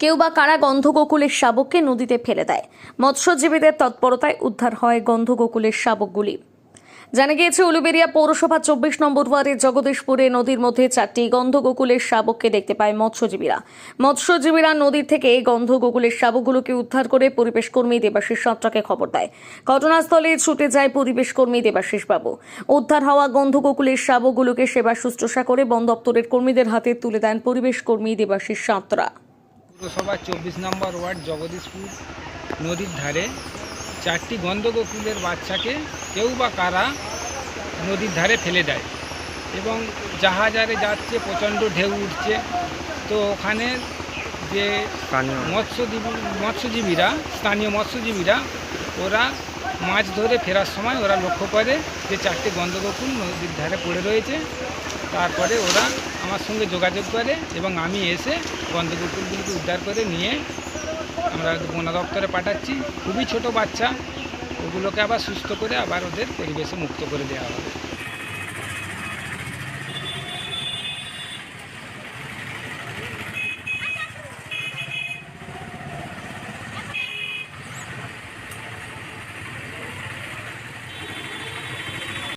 কেউ বা কারা গন্ধগোকুলের শাবককে নদীতে ফেলে দেয়। মৎস্যজীবীদের তৎপরতায় উদ্ধার হয় গন্ধগোকুলের শাবকগুলি। জানা গিয়েছে, উলুবেরিয়া পৌরসভা চব্বিশ নম্বর ওয়ার্ডের জগদীশপুরে নদীর মধ্যে চারটি গন্ধগোকুলের শাবককে দেখতে পায় মৎস্যজীবীরা। মৎস্যজীবীরা নদীর থেকে গন্ধগোকুলের শাবকগুলোকে উদ্ধার করে পরিবেশ কর্মী দেবাশিস সাঁতরাকে খবর দেয়। ঘটনাস্থলে ছুটে যায় পরিবেশ কর্মী দেবাশিস বাবু। উদ্ধার হওয়া গন্ধগোকুলের শাবকগুলোকে সেবা শুশ্রূষা করে বন দপ্তরের কর্মীদের হাতে তুলে দেন পরিবেশ কর্মী দেবাশিস সাঁতরা। পৌরসভা চব্বিশ নম্বর ওয়ার্ড জগদীশপুর নদীর ধারে চারটি গন্ধগোকুলের বাচ্চাকে কেউ বা কারা নদীর ধারে ফেলে দেয় এবং জাহাজারে যাচ্ছে প্রচণ্ড ঢেউ উঠছে। তো ওখানে যে মৎস্যজীবী মৎস্যজীবীরা স্থানীয় মৎস্যজীবীরা ওরা মাছ ধরে ফেরার সময় ওরা লক্ষ্য করে যে চারটে গন্ধগোকুল নদীর ধারে পড়ে রয়েছে। তারপরে ওরা আমার সঙ্গে যোগাযোগ করে এবং আমি এসে গন্ধগোকুলগুলিকে উদ্ধার করে নিয়ে আমরা বন দপ্তরে পাঠাচ্ছি। খুবই ছোট বাচ্চা। ওগুলোকে আবার সুস্থ করে আবার ওদের পরিবেশে মুক্ত করে দেওয়া হবে।